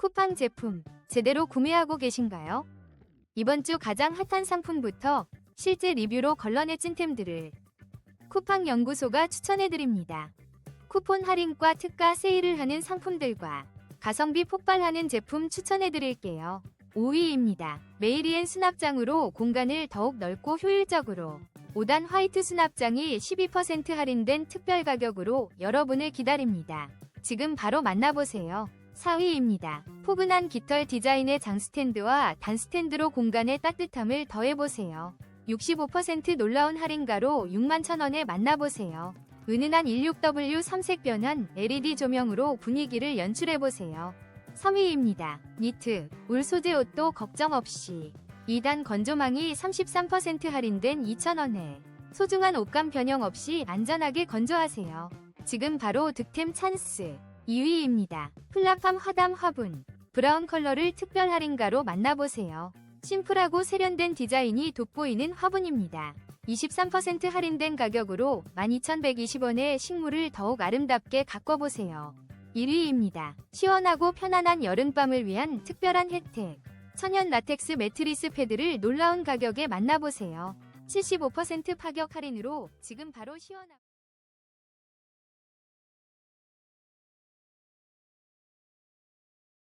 쿠팡 제품 제대로 구매하고 계신가요? 이번 주 가장 핫한 상품부터 실제 리뷰로 걸러내 찐템들을 쿠팡 연구소가 추천해드립니다. 쿠폰 할인과 특가 세일을 하는 상품들과 가성비 폭발하는 제품 추천해드릴게요. 5위입니다. 메이리엔 수납장으로 공간을 더욱 넓고 효율적으로 5단 화이트 수납장이 12% 할인된 특별 가격으로 여러분을 기다립니다. 지금 바로 만나보세요. 4위입니다. 포근한 깃털 디자인의 장스탠드와 단스탠드로 공간의 따뜻함을 더해보세요. 65% 놀라운 할인가로 6만 천원에 만나보세요. 은은한 16W 삼색 변환 LED 조명으로 분위기를 연출해보세요. 3위입니다. 니트, 울 소재 옷도 걱정 없이 2단 건조망이 33% 할인된 2,000원에 소중한 옷감 변형 없이 안전하게 건조하세요. 지금 바로 득템 찬스 2위입니다. 플라팜 화담 화분 브라운 컬러를 특별 할인가로 만나보세요. 심플하고 세련된 디자인이 돋보이는 화분입니다. 23% 할인된 가격으로 12,120원의 식물을 더욱 아름답게 가꿔보세요. 1위입니다. 시원하고 편안한 여름밤을 위한 특별한 혜택. 천연 라텍스 매트리스 패드를 놀라운 가격에 만나보세요. 75% 파격 할인으로 지금 바로 시원하고